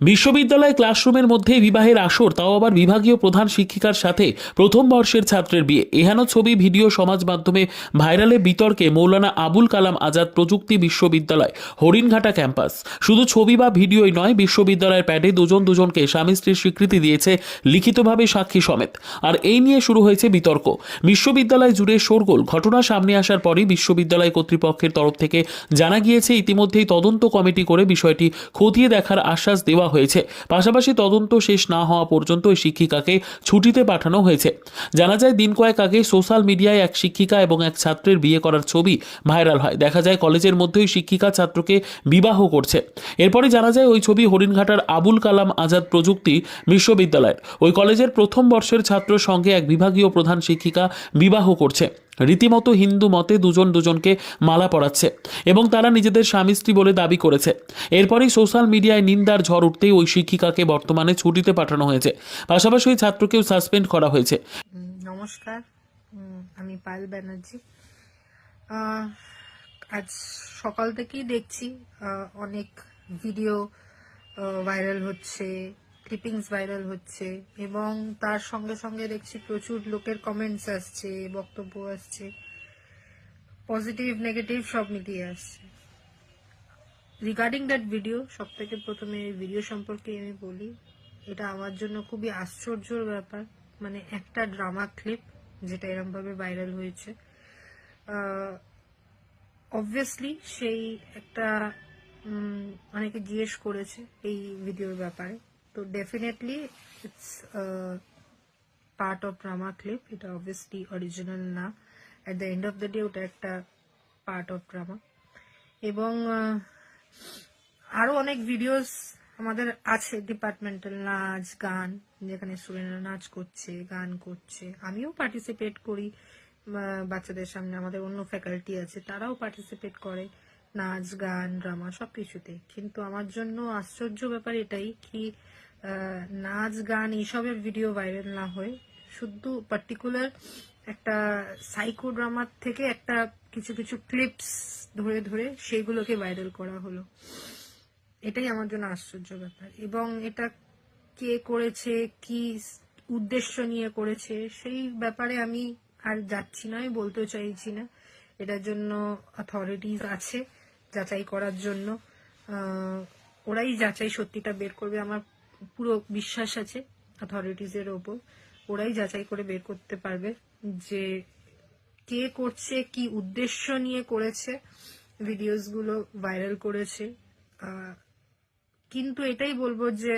বিশ্ববিদ্যালয় ক্লাসরুমের মধ্যে বিবাহের আসর, তাও আবার বিভাগীয় প্রধান শিক্ষিকার সাথে প্রথম বর্ষের ছাত্রের বিয়ে। এহেন ছবি ভিডিও সমাজ মাধ্যমে ভাইরালে বিতর্কে মৌলানা আবুল কালাম আজাদ প্রযুক্তি বিশ্ববিদ্যালয়, হরিণঘাটা ক্যাম্পাস। শুধু ছবি বা ভিডিওই নয়, বিশ্ববিদ্যালয়ের প্যাডে দুজন দুজনকে স্বামী স্ত্রীর স্বীকৃতি দিয়েছে লিখিতভাবে সাক্ষী সমেত। আর এই নিয়ে শুরু হয়েছে বিতর্ক। বিশ্ববিদ্যালয় জুড়ে শোরগোল, ঘটনা সামনে আসার পরই বিশ্ববিদ্যালয় কর্তৃপক্ষের তরফ থেকে জানা গিয়েছে, ইতিমধ্যেই তদন্ত কমিটি করে বিষয়টি খতিয়ে দেখার আশ্বাস দেওয়া হয়েছে। পাশাপাশি তদন্ত শেষ না হওয়া পর্যন্ত ওই শিক্ষিকাকে ছুটিতে পাঠানো হয়েছে। জানা যায়, দিন কয়েক আগে সোশ্যাল মিডিয়ায় এক শিক্ষিকা এবং এক ছাত্রের বিয়ে করার ছবি ভাইরাল হয়। দেখা যায়, কলেজের মধ্যেই শিক্ষিকা ছাত্রকে বিবাহ করছে। এরপরে জানা যায়, ওই ছবি হরিণঘাটার আবুল কালাম আজাদ প্রযুক্তি বিশ্ববিদ্যালয়ের। ওই কলেজের প্রথম বর্ষের ছাত্র সঙ্গে এক বিভাগীয় প্রধান শিক্ষিকা বিবাহ করছে। রীতিমতো হিন্দু মতে দুজন দুজনকে মালা পরাচ্ছে এবং তারা নিজেদের স্বামী স্ত্রী বলে দাবি করেছে। এরপরেই সোশ্যাল মিডিয়ায় নিন্দার ঝড় উঠতেই ওই শিক্ষিকাকে বর্তমানে ছুটিতে পাঠানো হয়েছে। পাশাপাশি ওই ছাত্রকেও সাসপেন্ড করা হয়েছে। নমস্কার। আমি পায়েল ব্যানার্জি। আজ সকাল থেকেই দেখছি অনেক ভিডিও ভাইরাল হচ্ছে। ক্লিপিংস ভাইরাল হচ্ছে এবং তার সঙ্গে সঙ্গে দেখছি প্রচুর লোকের কমেন্টস আসছে, বক্তব্য আসছে। পজিটিভ নেগেটিভ সব মিলিয়ে আসছে। রিগার্ডিং দ্যাট ভিডিও সব থেকে প্রথমে ভিডিও সম্পর্কে আমি বলি, এটা আমার জন্য খুবই আশ্চর্যর ব্যাপার। মানে একটা ড্রামা ক্লিপ যেটা এরমভাবে ভাইরাল হয়েছে। অবভিয়াসলি সেই একটা অনেকে জিজ্ঞেস করেছে এই ভিডিওর ব্যাপারে। তো definitely it's part of drama clip এটা অবভিয়াসলি অরিজিনাল না at the end of the day ওটা একটা পার্ট অফ ড্রামা এবং আহ, আরও অনেক ভিডিওস আমাদের আছে ডিপার্টমেন্টাল নাচ গান যেখানে স্টুডেন্টরা নাচ করছে গান করছে। আমিও পার্টিসিপেট করি বাচ্চাদের সামনে আমাদের অন্য ফ্যাকাল্টি আছে তারাও পার্টিসিপেট করে। নাচ, গান, ড্রামা সব সবকিছুতে কিন্তু আমার জন্য আশ্চর্য ব্যাপার এটাই কি নাচ, গান এইসবের ভিডিও ভাইরাল না হয়ে শুধু পার্টিকুলার একটা সাইকো ড্রামার থেকে একটা কিছু কিছু ক্লিপস ধরে ধরে সেগুলোকে ভাইরাল করা হলো। এটাই আমার জন্য আশ্চর্য ব্যাপার। এবং এটা কে করেছে, কি উদ্দেশ্য নিয়ে করেছে, সেই ব্যাপারে আমি আর যাচ্ছি না, আমি বলতে চাইছি না। এটার জন্য অথরিটিস আছে। যাচাই করার জন্য ওরাই যাচাই সত্যিটা বের করবে, আমার পুরো বিশ্বাস আছে অথরিটিস এর ওপর, ওরাই যাচাই করে বের করতে পারবে যে কে করছে, কি উদ্দেশ্য নিয়ে করেছে ভিডিওসগুলো ভাইরাল করেছে কিন্তু এটাই বলব যে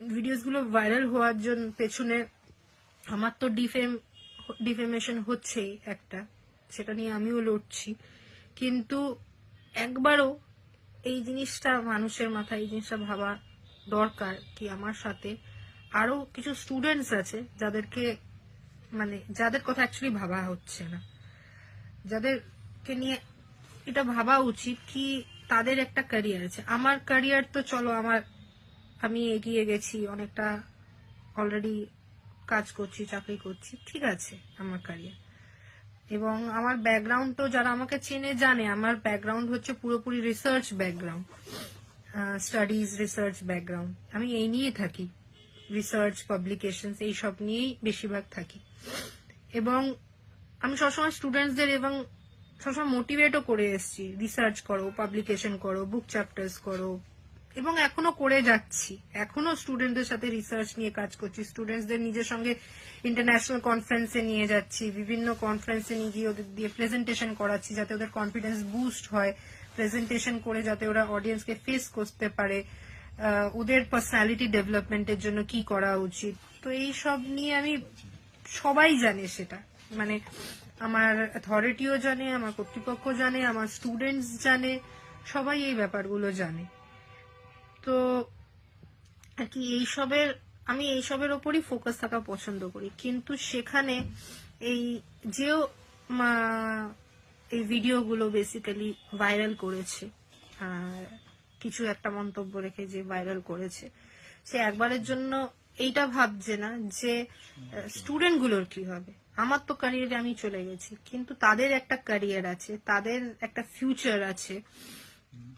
ভিডিওসগুলো ভাইরাল হওয়ার জন্য পেছনে আমার তো ডিফেম ডিফেমেশন হচ্ছেই একটা, সেটা নিয়ে আমিও লড়ছি, কিন্তু একবারও এই জিনিসটা মানুষের মাথায়, এই জিনিসটা ভাবা দরকার কি আমার সাথে। আরও কিছু স্টুডেন্টস আছে যাদেরকে মানে যাদের কথা অ্যাকচুয়ালি ভাবা হচ্ছে না। যাদেরকে নিয়ে এটা ভাবা উচিত কি তাদের একটা ক্যারিয়ার আছে। আমার ক্যারিয়ার তো চলো, আমার, আমি এগিয়ে গেছি, অনেকটা অলরেডি কাজ করছি, চাকরি করছি, ঠিক আছে আমার ক্যারিয়ার এবং আমার ব্যাকগ্রাউন্ড তো যারা আমাকে চেনে জানে, আমার ব্যাকগ্রাউন্ড হচ্ছে পুরোপুরি research background studies research background আমি এই নিয়ে থাকি রিসার্চ পাবলিকেশন এইসব নিয়েই বেশিরভাগ থাকি। এবং আমি সবসময় স্টুডেন্টসদের এবং সবসময় মোটিভেটও করে এসেছি। রিসার্চ করো পাবলিকেশন করো বুক চ্যাপ্টার্স করো এবং এখনও করে যাচ্ছি। এখনও স্টুডেন্টদের সাথে রিসার্চ নিয়ে কাজ করছি। স্টুডেন্টসদের নিজের সঙ্গে ইন্টারন্যাশনাল কনফারেন্সে নিয়ে যাচ্ছি। বিভিন্ন কনফারেন্সে নিয়ে গিয়ে ওদের দিয়ে প্রেজেন্টেশন করাচ্ছি যাতে ওদের কনফিডেন্স বুস্ট হয়। প্রেজেন্টেশন করে যাতে ওরা অডিয়েন্সকে ফেস করতে পারে। ওদের পার্সোনালিটি ডেভেলপমেন্টের জন্য কি করা উচিত। তো এই সব নিয়ে আমি সবাই জানে সেটা। মানে আমার অথরিটিও জানে, আমার কর্তৃপক্ষ জানে, আমার স্টুডেন্টস জানে, সবাই এই ব্যাপারগুলো জানে। তো আর কি এইসবের আমি এইসবের ওপরই ফোকাস থাকা পছন্দ করি। কিন্তু সেখানে এই যেও এই ভিডিওগুলো বেসিক্যালি ভাইরাল করেছে কিছু একটা মন্তব্য রেখে যে ভাইরাল করেছে, সে একবারের জন্য এইটা ভাবছে না যে স্টুডেন্টগুলোর কি হবে? আমার তো ক্যারিয়ারে আমি চলে গেছি, কিন্তু তাদের একটা ক্যারিয়ার আছে, তাদের একটা ফিউচার আছে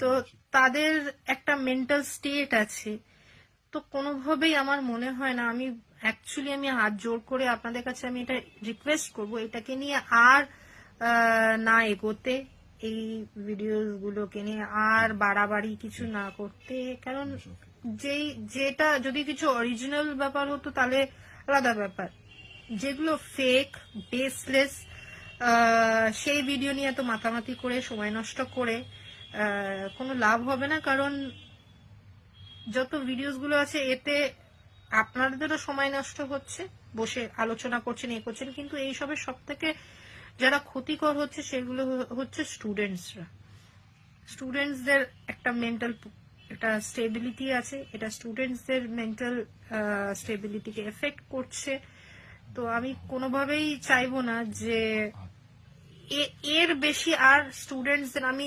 তো তাদের একটা মেন্টাল স্টেট আছে। তো কোনোভাবেই আমার মনে হয় না, আমি অ্যাকচুয়ালি আমি হাত জোর করে আপনাদের কাছে আমি এটা রিকোয়েস্ট করব, এটাকে নিয়ে আর না এগোতে, এই ভিডিওস গুলোকে নিয়ে আর বাড়াবাড়ি কিছু না করতে, কারণ যেই, যেটা যদি কিছু অরিজিনাল ব্যাপার হতো তাহলে আলাদা ব্যাপার। যেগুলো ফেক বেসলেস সেই ভিডিও নিয়ে এত মাতামাতি করে, সময় নষ্ট করে কোনো লাভ হবে না, কারণ যত ভিডিওসগুলো আছে, এতে আপনাদেরও সময় নষ্ট হচ্ছে, বসে আলোচনা করছেন, এ করছেন, কিন্তু এইসবের সব থেকে যারা ক্ষতিকর হচ্ছে, সেগুলো হচ্ছে স্টুডেন্টসরা স্টুডেন্টসদের একটা মেন্টাল একটা স্টেবিলিটি আছে, এটা স্টুডেন্টসদের মেন্টাল স্টেবিলিটিকে এফেক্ট করছে। তো আমি কোনোভাবেই চাইব না যে এর বেশি আর স্টুডেন্টসদের আমি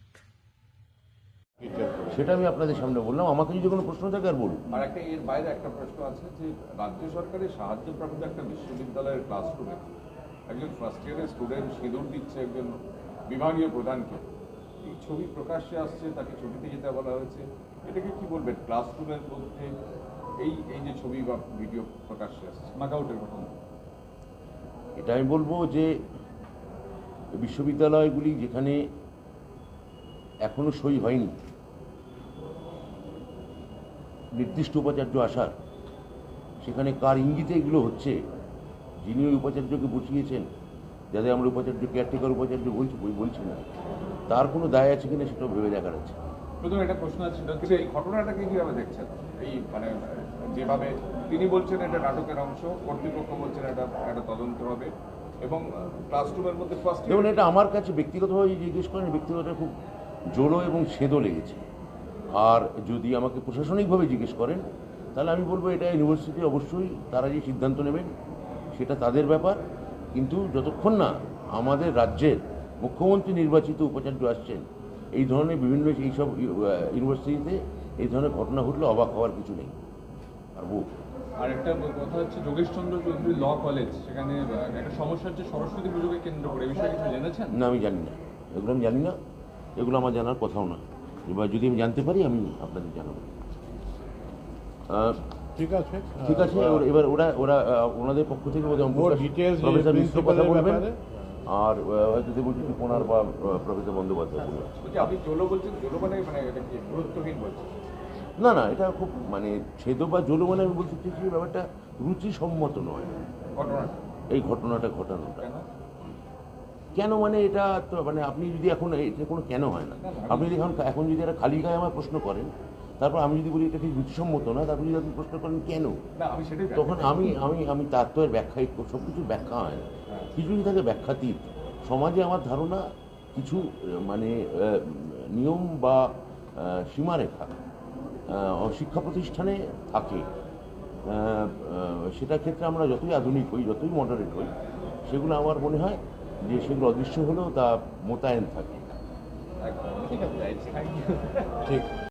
সেটা আমি আপনাদের সামনে বললাম। আমাকে যদি কোনো প্রশ্ন থাকে আর বলুন। আর একটা এর বাইরে একটা প্রশ্ন আছে যে রাজ্য সরকারের সাহায্যপ্রাপ্ত একটা বিশ্ববিদ্যালয়ের ক্লাসরুমে একজন ফার্স্ট ইয়ারের স্টুডেন্ট সিঁদুর দিচ্ছে একজন বিভাগীয় প্রধানকে। এই ছবি প্রকাশ্যে আসছে তাকে ছবিতে যেতে বলা হয়েছে এটাকে কি বলবেন? ক্লাসরুমের মধ্যে এই এই যে ছবি বা ভিডিও প্রকাশ্যে আসছে নাকআউটের ঘটনা এটা আমি বলব যে বিশ্ববিদ্যালয়গুলি যেখানে এখনও সই হয়নি নির্দিষ্ট উপাচার্য আসার। সেখানে কার ইঙ্গিতে এগুলো হচ্ছে? যিনি ওই উপাচার্যকে বসিয়েছেন যাতে আমরা উপাচার্য কেয়ারটেকার উপাচার্য বলছি বলছি না। তার কোনো দায় আছে কিনা সেটাও ভেবে দেখার আছে। প্রথম একটা প্রশ্ন আছে সেটা হচ্ছে এই ঘটনাটাকে কীভাবে দেখছেন? এই মানে যেভাবে তিনি বলছেন এটা নাটকের অংশ কর্তৃপক্ষ বলছেন এটা একটা তদন্ত হবে এবং ক্লাসরুমের মধ্যে ফার্স্ট এটা আমার কাছে ব্যক্তিগতভাবে জিজ্ঞেস করেন ব্যক্তিগত খুব জোরো এবং সেদো লেগেছে। আর যদি আমাকে প্রশাসনিকভাবে জিজ্ঞেস করেন তাহলে আমি বলব এটা ইউনিভার্সিটি অবশ্যই তারা যে সিদ্ধান্ত নেবেন সেটা তাদের ব্যাপার। কিন্তু যতক্ষণ না আমাদের রাজ্যের মুখ্যমন্ত্রী নির্বাচিত উপাচার্য আসছেন এই ধরনের বিভিন্ন এইসব ইউনিভার্সিটিতে এই ধরনের ঘটনা ঘটলে অবাক হওয়ার কিছু নেই। আর বউ? আর একটা কথা হচ্ছে যোগেশচন্দ্র চৌধুরী ল কলেজ সেখানে একটা সমস্যা হচ্ছে সরস্বতী পুজোকে কেন্দ্র করে বিষয়ে কিছু জেনেছেন? না আমি জানি না। এগুলো আমি জানি না। এগুলো আমার জানার কথাও না এবার যদি আমি জানতে পারি আমি আপনাদের জানাব। ঠিক আছে ঠিক আছে ওর- এবার ওরা ওরা ওনাদের পক্ষ থেকে প্রফেসর মিশ্র কথা বলবেন। আর হয়তো দেবজ্যোতি কোনার বা প্রফেসর বন্দ্যোপাধ্যায় বলবেন আপনি জোলো বলছেন জোলো মানে মানে গুরুত্বহীন বলছেন? না না এটা খুব মানে ছেদ বা জল মানে আমি বলতে চাইছি ব্যাপারটা রুচিসম্মত নয়। ঘটনাটা। এই ঘটনাটা ঘটানোটা। কেন মানে এটা তো মানে আপনি যদি এখন এটা কোনো কেন হয় না? আপনি যদি এখন এখন যদি একটা খালি গায়ে আমার প্রশ্ন করেন তারপর আমি যদি বলি এটা ঠিক রুচিসম্মত না তারপর যদি আপনি প্রশ্ন করেন কেন। তখন আমি আমি আমি তার তো ব্যাখ্যাই সব কিছু ব্যাখ্যা হয় না। কিছু কিছুই থাকে ব্যাখ্যাতীত। সমাজে আমার ধারণা কিছু মানে নিয়ম বা সীমারেখা শিক্ষা প্রতিষ্ঠানে থাকে। সেটার ক্ষেত্রে আমরা যতই আধুনিক হই যতই মডারেট হই সেগুলো আমার মনে হয় যে সেগুলো অদৃশ্য হলেও তা মোতায়েন থাকে। একদম ঠিক আছে ঠিক।